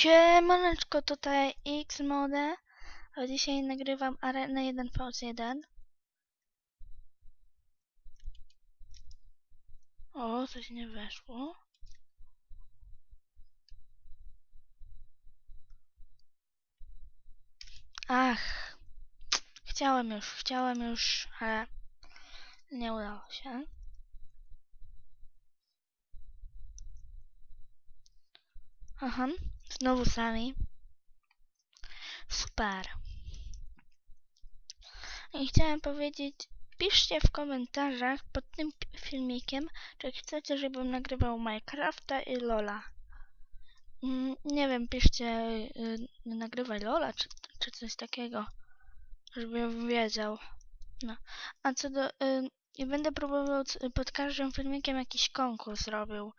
Siemaneczko, tutaj Xmode, a dzisiaj nagrywam Arenę 1 vs 1. O, coś nie weszło. Ach, chciałem już, chciałem już, ale nie udało się. Aha, znowu sami. Super. I chciałem powiedzieć, piszcie w komentarzach pod tym filmikiem, czy chcecie, żebym nagrywał Minecrafta i Lola. Mm, nie wiem, piszcie, y, nagrywaj Lola, czy, czy coś takiego, żebym wiedział. No. A co do... Y, I będę próbował pod każdym filmikiem jakiś konkurs robił.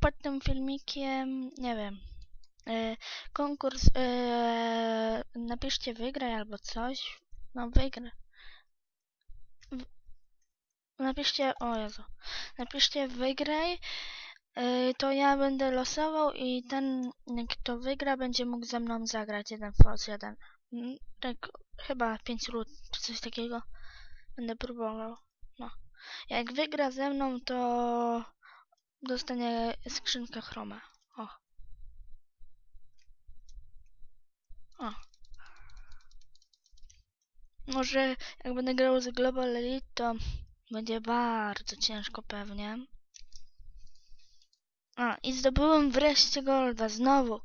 Pod tym filmikiem, nie wiem, konkurs, y, napiszcie wygraj albo coś. No wygraj. W- Napiszcie, o Jezu, napiszcie wygraj, y, to ja będę losował i ten, kto wygra, będzie mógł ze mną zagrać jeden vs jeden. Mm, Tak, chyba 5 lut, czy coś takiego. Będę próbował. No. Jak wygra ze mną, to dostanie skrzynkę chroma. Może jak będę grał z Global Elite, to będzie bardzo ciężko pewnie. A, i zdobyłem wreszcie Golda, znowu.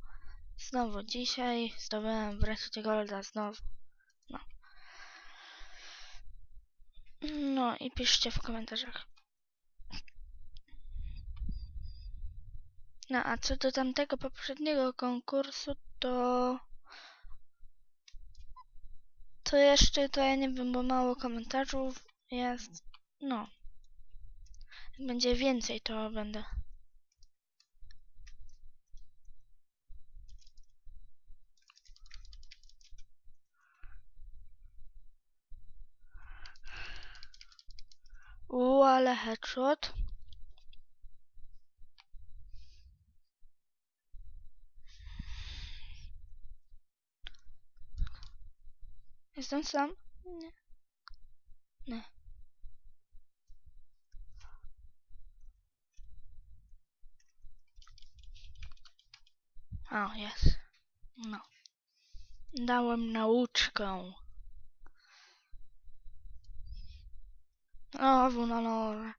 Znowu, dzisiaj zdobyłem wreszcie Golda, znowu. No. No i piszcie w komentarzach. No a co do tamtego poprzedniego konkursu, to... To jeszcze, to ja nie wiem, bo mało komentarzów jest. No. Jak będzie więcej, to będę. U, ale headshot. Jestem sam? Nie. Nie. O, jest. No. Dałem nauczkę. O, na nowe.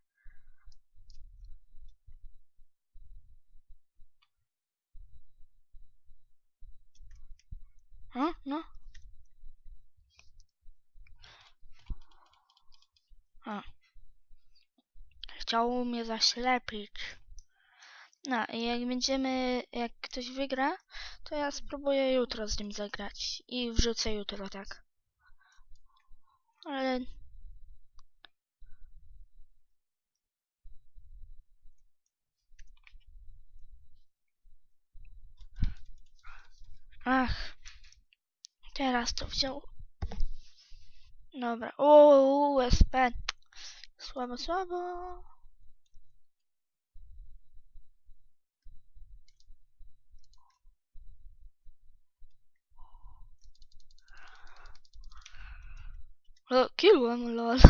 O, no. O. Chciał mnie zaślepić. No i jak będziemy, jak ktoś wygra, to ja spróbuję jutro z nim zagrać. I wrzucę jutro, tak. Ale... Ach. Teraz to wziął. Dobra. Uuu, USP. Słabo, słabo. O, kilłem, lol.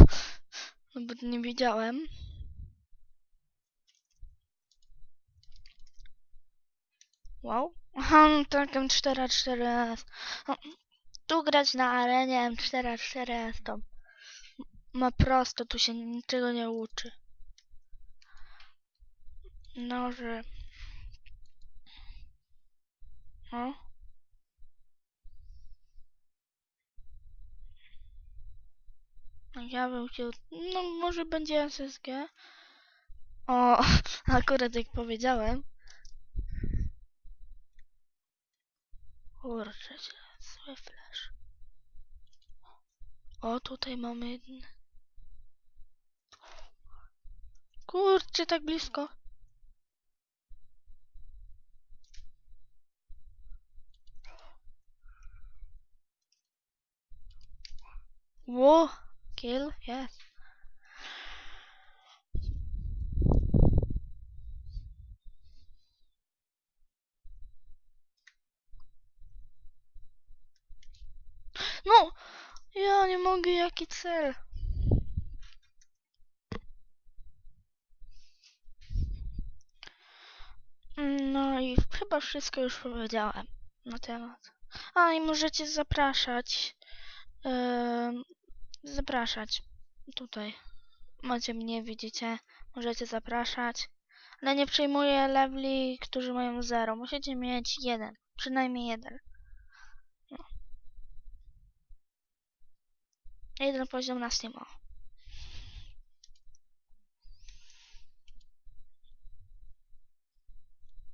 No bo nie wiedziałem. Wow. Aha, no tak, M4-4S. No, tu grać na arenie M4-4S to ma prosto, tu się niczego nie uczy. No, że... O. Ja bym chciał... No, może będzie SSG. O, akurat jak powiedziałem. Kurczę, zły flash. O, tutaj mamy. Kurczę, tak blisko. Ło, Kill? Yes. No! Ja nie mogę, jaki cel? No i chyba wszystko już powiedziałem na temat. A i możecie zapraszać. Yy zapraszać. Tutaj. Macie mnie, widzicie. Możecie zapraszać. Ale nie przyjmuję leveli, którzy mają 0. Musicie mieć jeden. Przynajmniej jeden. No. Jeden poziom na Steam. o.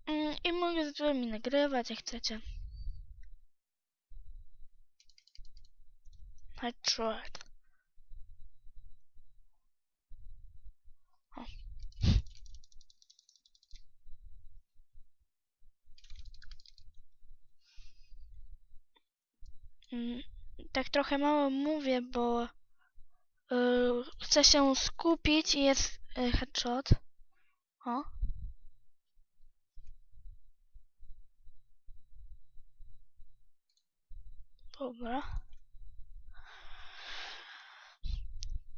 Mm, I mogę z wami nagrywać, jak chcecie. Headshot. Tak trochę mało mówię, bo yy, chcę się skupić i jest yy, headshot. O. Dobra.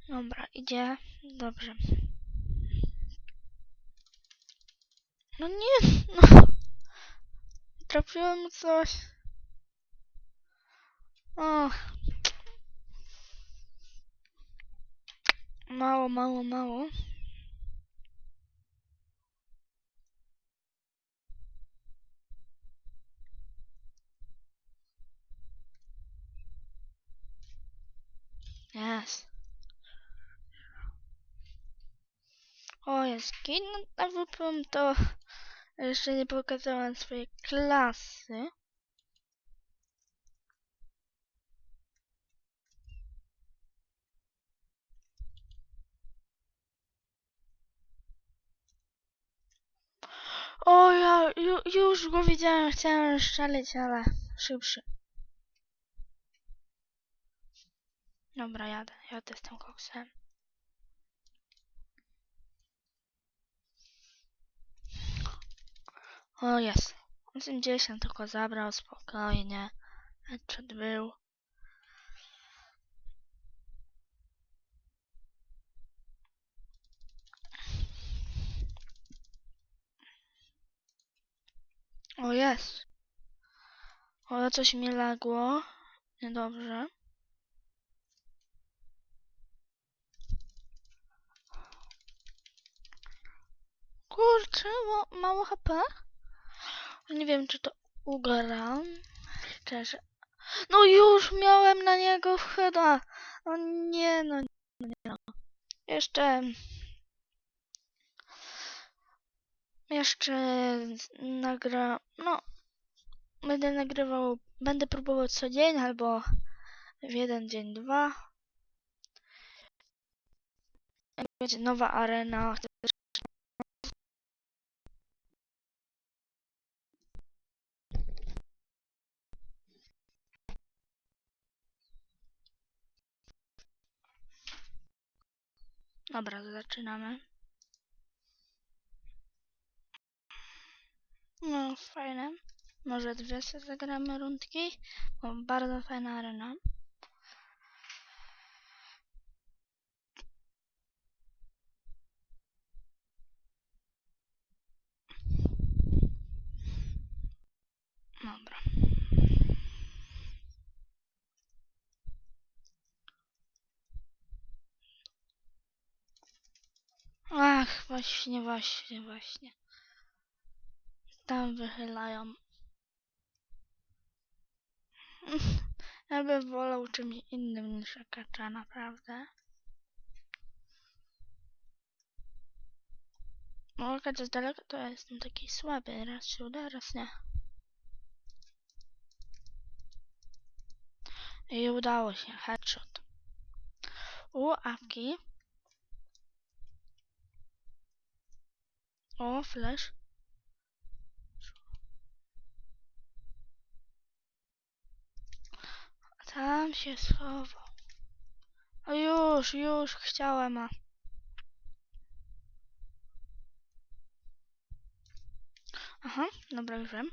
Dobra, idzie. Dobrze. No nie, no. Trafiłem coś. O. Mało, mało, mało. Jest. O, jest skin na WP, to jeszcze nie pokazałem swojej klasy. O, ja ju, już go widziałem, chciałem szczelić, ale szybszy. Dobra, jadę, jadę z tym koksem. O, jest. 80 tylko zabrał, spokojnie. Headshot był. O, jest. O, coś mi lagło. Niedobrze. Kurczę, mało HP. Nie wiem, czy to ugram. Szczerze. No już miałem na niego chyba. No nie, no nie, no. Jeszcze... Jeszcze nagra... No, będę nagrywał... Będę próbował co dzień albo w jeden dzień, dwa. Będzie nowa arena. Dobra, zaczynamy. No, fajne. Może dwie sobie zagramy rundki. Bo bardzo fajna arena. Dobra. Ach, właśnie, właśnie, właśnie. Tam wychylają. Ja bym wolał czymś innym niż akacza, naprawdę. No, akacz jest daleko, to ja jestem taki słaby. Raz się uda, raz nie. I udało się, headshot. U, awki. O, flash. Tam się schował. O już, już chciałem, a... Aha, dobra, już wiem.